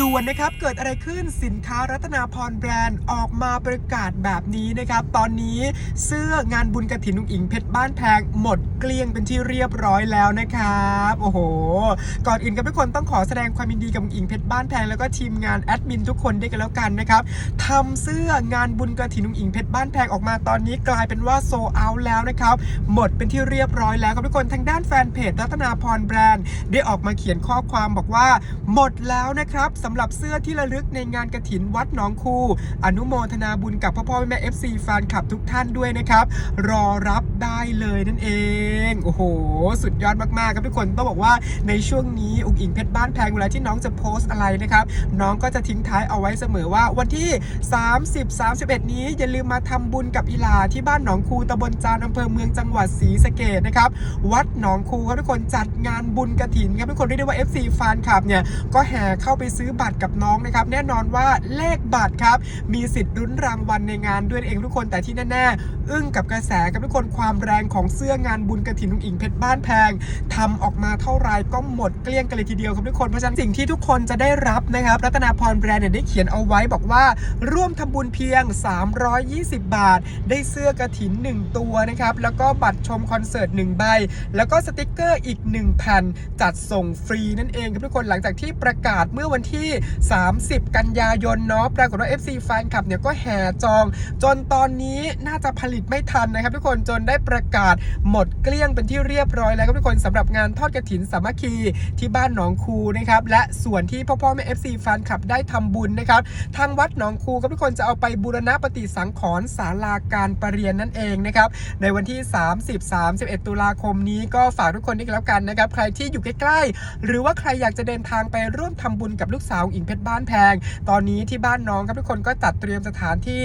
ด่วนนะครับ เกิดอะไรขึ้นสินค้ารัตนาพรแบรนด์ออกมาประกาศแบบนี้นะครับ ตอนนี้เสื้องานบุญกระถินนุงอิงเพชรบ้านแพงหมดเกลี้ยงเป็นที่เรียบร้อยแล้วนะครับ โอ้โห ก่อนอื่นกับทุกคนต้องขอแสดงความยินดีกับนุงอิงเพชรบ้านแพงแล้วก็ทีมงานแอดมินทุกคนด้วยกันแล้วกันนะครับทำเสื้องานบุญกระถินนุงอิงเพชรบ้านแพงออกมาตอนนี้กลายเป็นว่าโซเอาแล้วนะครับ หมดเป็นที่เรียบร้อยแล้วครับทุกคนทางด้านแฟนเพจรัตนาพรแบรนด์ได้ออกมาเขียนข้อความบอกว่า หมดแล้วนะครับสำหรับเสื้อที่ระลึกในงานกระถินวัดหนองคู อนุโมทนาบุญกับพ่อพ่อแม่แม่ FC แฟนคลับทุกท่านด้วยนะครับ รอรับได้เลยนั่นเอง โอ้โห สุดยอดมากๆครับทุกคนต้องบอกว่าในช่วงนี้อุ๋งอิงเพชรบ้านแพงเวลาที่น้องจะโพสต์อะไรนะครับ น้องก็จะทิ้งท้ายเอาไว้เสมอว่าวันที่ 30 31 นี้อย่าลืมมาทำบุญกับอีหลาที่บ้านหนองคูตำบลจานอำเภอเมืองจังหวัดศรีสะเกดนะครับ วัดหนองคูครับทุกคนจัดงานบุญกระถินครับทุกคนเรียกได้ว่า FC แฟนคลับเนี่ยก็แห่เข้าไปซื้อบัตรกับน้องนะครับ แน่นอนว่าเลขบัตรครับ มีสิทธิ์ลุ้นรางวัลในงานด้วยเองทุกคนแต่ที่แน่ๆ อึ้งกับกระแสกับทุกคนความแรงของเสื้องานบุญกระถินนุงอิงเพชรบ้านแพงทำออกมาเท่าไรก็หมดเกลี้ยงกันเลยทีเดียวครับทุกคนเพราะฉะนั้นสิ่งที่ทุกคนจะได้รับนะครับ รัตนาพรแบรนด์เนี่ยได้เขียนเอาไว้บอกว่า ร่วมทำบุญเพียง 320 บาท ได้เสื้อกระถิน 1 ตัวนะครับแล้วก็บัตรชมคอนเสิร์ต1ใบแล้วก็สติกเกอร์อีก1แผ่นจัดส่งฟรีนั่นเองครับทุกคนหลังจากที่ประกาศเมื่อวันที่30 กันยายนเนาะปรากฏว่า FC แฟนคลับเนี่ยก็แห่จอง จนตอนนี้น่าจะผลิตไม่ทันนะครับทุกคนจนได้ประกาศหมดเกลี้ยงเป็นที่เรียบร้อยแล้วครับทุกคนสำหรับงานทอดกระถินสามัคคีที่บ้านหนองคูนะครับและส่วนที่พ่อพ่อแม่ FC แฟนคลับได้ทำบุญนะครับทางวัดหนองคูครับทุกคนจะเอาไปบูรณะปฏิสังขรณ์ศาลาการประเรียนนั่นเองนะครับในวันที่ 30 31 ตุลาคมนี้ก็ฝากทุกคนด้วยแล้วกันนะครับใครที่อยู่ใกล้ๆหรือว่าใครอยากจะเดินทางไปร่วมทำบุญกับลูกสาวอิงเพชรบ้านแพง ตอนนี้ที่บ้านน้องครับทุกคนก็จัดเตรียมสถานที่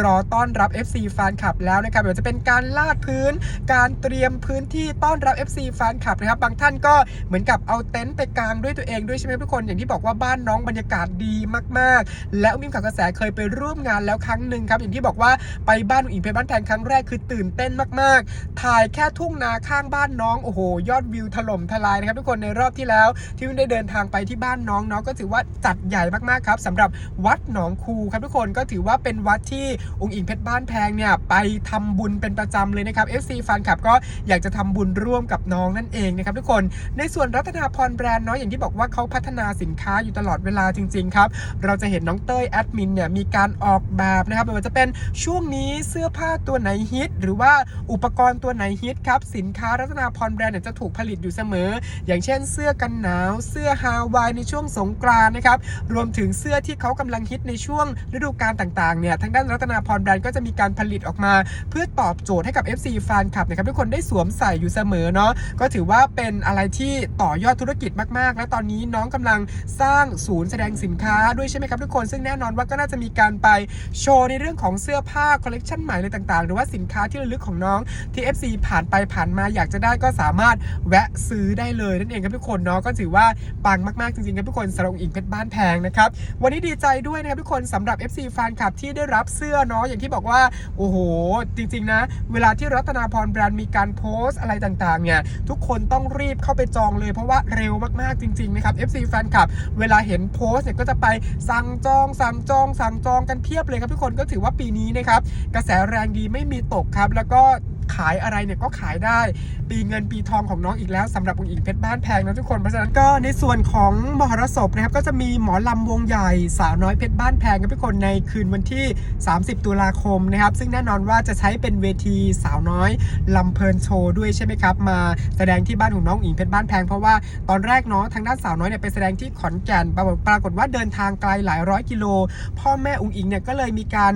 รอต้อนรับ FC แฟนคลับแล้วนะครับเดี๋ยวจะเป็นการลาดพื้น การเตรียมพื้นที่ต้อนรับ FC แฟนคลับนะครับบางท่านก็เหมือนกับเอาเต็นท์ไปกางด้วยตัวเองด้วยใช่ไหมทุกคนอย่างที่บอกว่าบ้านน้องบรรยากาศดีมาก ๆ และอุ้มอิ่มข่าวกระแสเคยไปร่วมงานแล้วครั้งหนึ่งครับอย่างที่บอกว่าไปบ้านอิงเพชรบ้านแพงครั้งแรกคือตื่นเต้นมาก ๆ ถ่ายแค่ทุ่งนาข้างบ้านน้องโอ้โหยอดวิวถล่มทลายนะครับทุกคนในรอบที่แล้วที่ได้เดินทางไปที่บ้านน้องเนาะก็ถือว่าจัดใหญ่มากๆครับสำหรับวัดหนองคูครับทุกคนก็ถือว่าเป็นวัดที่องค์อิงเพชรบ้านแพงเนี่ยไปทำบุญเป็นประจำเลยนะครับ FC แฟนคลับก็อยากจะทำบุญร่วมกับน้องนั่นเองนะครับทุกคนในส่วนรัตนาพรแบรนด์เนาะอย่างที่บอกว่าเขาพัฒนาสินค้าอยู่ตลอดเวลาจริงๆครับเราจะเห็นน้องเต้ยแอดมินเนี่ยมีการออกแบบนะครับไม่ว่าจะเป็นช่วงนี้เสื้อผ้าตัวไหนฮิตหรือว่าอุปกรณ์ตัวไหนฮิตครับสินค้ารัตนาพรแบรนด์เนี่ยจะถูกผลิตอยู่เสมอ อย่างเช่น เสื้อกันหนาว เสื้อฮาวายในช่วงสงกรานต์นะครับ รวมถึงเสื้อที่เขากำลังฮิตในช่วงฤดูกาลต่างๆ เนี่ย ทางด้านรัตนาพรแบรนด์ก็จะมีการผลิตออกมา เพื่อตอบโจทย์ให้กับ FC แฟนคลับนะครับทุกคนได้สวมใส่อยู่เสมอเนาะ ก็ถือว่าเป็นอะไรที่ต่อยอดธุรกิจมากๆ และตอนนี้น้องกำลังสร้างศูนย์แสดงสินค้าด้วยใช่ไหมครับทุกคน ซึ่งแน่นอนว่าก็น่าจะมีการไปโชว์ในเรื่องของเสื้อผ้าคอลเลกชันใหม่อะไรต่างๆ หรือว่าสินค้าที่ระลึกของน้องที่ FC ผ่านไปผ่านมาอยากจะได้ก็สามารถแวะซื้อได้เลยนั่นเองครับทุกคนเนาะก็ถือว่าปังมากๆจริงๆครับทุกคนสำหรับอิงเพชรบ้านแพงนะครับ วันนี้ดีใจด้วยนะครับทุกคนสำหรับ FC แฟนคลับที่ได้รับเสื้อเนาะอย่างที่บอกว่า โอ้โห จริงๆนะ เวลาที่รัตนาพรแบรนด์มีการโพสต์อะไรต่างๆเนี่ยทุกคนต้องรีบเข้าไปจองเลยเพราะว่าเร็วมากๆจริงๆนะครับ FC แฟนคลับเวลาเห็นโพสต์เนี่ยก็จะไปสั่งจองสั่งจองสั่งจองกันเพียบเลยครับทุกคนก็ถือว่าปีนี้นะครับกระแสแรงดีไม่มีตกครับแล้วก็ ขายอะไรเนี่ยก็ขายได้ ปีเงินปีทองของน้องอีกแล้วสำหรับองค์อิงเพชรบ้านแพงนะทุกคนเพราะฉะนั้นก็ในส่วนของมหรสพนะครับก็จะมีหมอลำวงใหญ่สาวน้อยเพชรบ้านแพงครับทุกคนในคืนวันที่ 30 ตุลาคมนะครับ ซึ่งแน่นอนว่าจะใช้เป็นเวทีสาวน้อยลำเพลินโชว์ด้วยใช่ไหมครับ มาแสดงที่บ้านของน้องอิงเพชรบ้านแพงเพราะว่าตอนแรกเนาะทางด้านสาวน้อยเนี่ยไปแสดงที่ขอนแก่นปรากฏปรากฏว่าเดินทางไกลหลายร้อยกิโล พ่อแม่องค์อิงเนี่ยก็เลยมีการ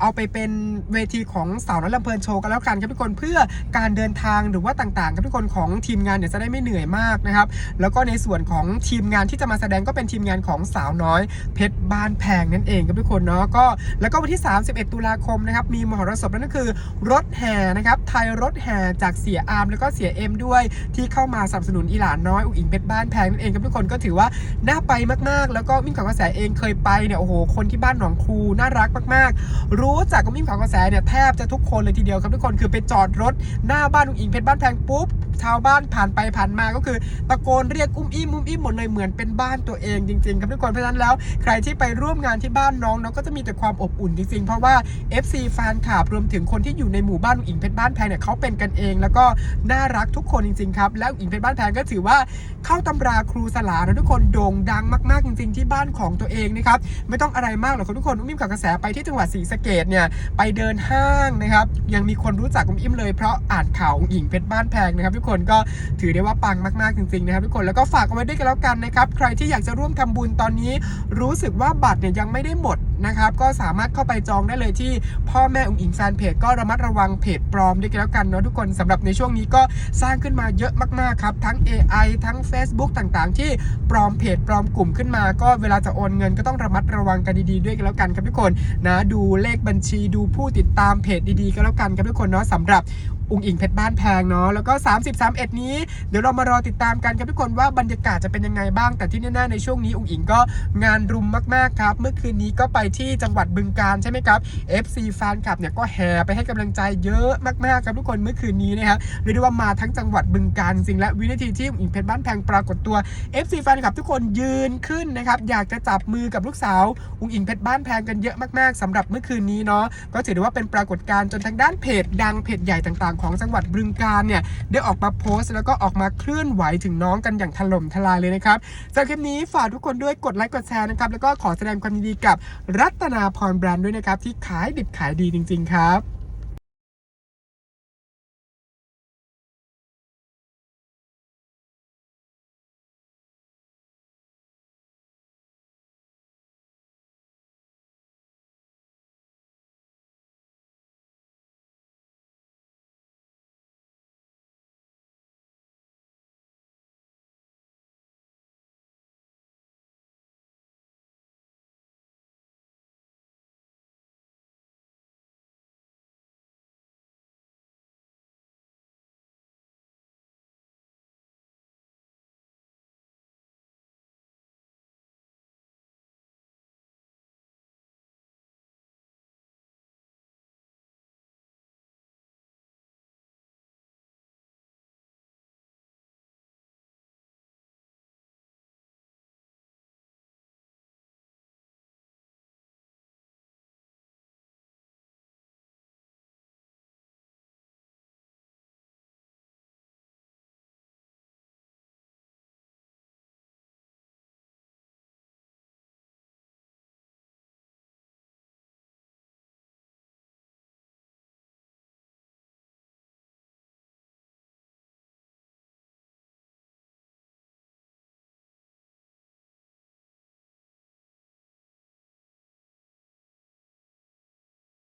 เอาไปเป็นเวทีของสาวน้อยลำเพลินโชว์กันแล้วกันครับทุกคนเพื่อการเดินทางหรือว่าต่างๆครับทุกคนของทีมงานเนี่ยจะได้ไม่เหนื่อยมากนะครับแล้วก็ในส่วนของทีมงานที่จะมาแสดงก็เป็นทีมงานของสาวน้อย เพชรบ้านแพงนั่นเองครับทุกคนเนาะก็แล้วก็วันที่ 31 ตุลาคมนะครับมีมหรสพนั่นก็คือ รถแห่นะครับไทยรถแห่จากเสียอาร์มแล้วก็เสียเอ็มด้วย ที่เข้ามาสนับสนุนอีหลานน้อยอุ๋งอิงเพชรบ้านแพงนั่นเองครับทุกคนก็ถือว่าน่าไปมากๆ แล้วก็มิ่งขาวกระแสเองเคยไปเนี่ยโอ้โหคนที่บ้านหนองครูน่ารักมาก ๆ รู้จักกับมิ่งขาวกระแสเนี่ยแทบจะทุกคนเลยทีเดียวครับทุกคนคือไปจอดรถหน้าบ้านอุ๋งอิงเพชรบ้านแพงปุ๊บชาวบ้านผ่านไปผ่านมาก็คือตะโกนเรียกอุ้มอิ่มอุ้มอิ่มหมดเลยเหมือนเป็นบ้านตัวเองจริงๆ ครับทุกคนเพราะฉะนั้นแล้ว ใครที่ไปร่วมงานที่บ้านน้องน้องก็จะมีแต่ความอบอุ่นจริงๆ เพราะว่า FC แฟนคลับรวมถึงคนที่อยู่ในหมู่บ้านอุ๋งอิงเพชรบ้านแพงเนี่ยเขาเป็นกันเอง แล้วก็น่ารักทุกคนจริงๆครับแล้วอุ๋งอิงเพชรบ้านแพงก็ถือว่าเข้าตำราครูสลานะทุกคนโด่งดังมากๆจริง ๆ ที่บ้านของตัวเองนะครับไม่ต้องอะไรมากหรอกครับทุกคนอุ้มอิ่มกับกระแสไปที่จังหวัดศรีสะเกดเนี่ยไปเดินห้างนะครับยังมีคนรู้จักอุ้มอิ่มเลยเพราะอ่านข่าวหญิงเพชรบ้านแพงนะครับทุกคนก็ถือได้ว่าปังมากๆจริงๆนะครับทุกคนแล้วก็ฝากเอาไว้ด้วยกันแล้วกันนะครับใครที่อยากจะร่วมทำบุญตอนนี้ รู้สึกว่าบัตรเนี่ยยังไม่ได้หมด นะครับ ก็สามารถเข้าไปจองได้เลยที่พ่อแม่อุ๋งอิงแฟนเพจก็ระมัดระวังเพจปลอมด้วยกันแล้วกันเนาะทุกคนสำหรับในช่วงนี้ก็สร้างขึ้นมาเยอะมากๆครับ ทั้ง AI ทั้ง Facebook ต่างๆ ที่ปลอมเพจปลอมกลุ่มขึ้นมา ก็เวลาจะโอนเงินก็ต้องระมัดระวังกันดีๆด้วยกันแล้วกันครับทุกคนนะดูเลขบัญชีดูผู้ติดตามเพจดีๆก็แล้วกันครับทุกคนเนาะสำหรับอุงอิงเพชรบ้านแพงเนาะแล้วก็ 30 31 นี้ เดี๋ยวเรามารอติดตามกันครับทุกคนว่าบรรยากาศจะเป็นยังไงบ้าง แต่ที่แน่ๆในช่วงนี้อุงอิงก็งานรุมมากๆครับ เมื่อคืนนี้ก็ไปที่จังหวัดบึงกาฬใช่ไหมครับ FC แฟนคลับเนี่ยก็แห่ไปให้กำลังใจเยอะมากๆครับทุกคนเมื่อคืนนี้นะครับเรียกได้ว่ามาทั้งจังหวัดบึงกาฬจริงและวินาทีที่อุงอิงเพชรบ้านแพงปรากฏตัว FC แฟนคลับทุกคนยืนขึ้นนะครับอยากจะจับมือกับลูกสาวอุงอิงเพชรบ้านแพงกันเยอะมากๆสำหรับเมื่อคืนนี้เนาะก็ถือได้ว่าเป็นปรากฏการณ์จนทางด้านเพจดังเพจใหญ่ต่างของจังหวัดบึงกาฬเนี่ยได้ออกมาโพสต์ แล้วก็ออกมาเคลื่อนไหวถึงน้องกันอย่างถล่มทลายเลยนะครับจากคลิปนี้ฝากทุกคนด้วยกดไลค์กดแชร์นะครับแล้วก็ขอแสดงความยินดีกับรัตนาพรแบรนด์ด้วยนะครับที่ขายดิบขายดีจริง ๆ ครับ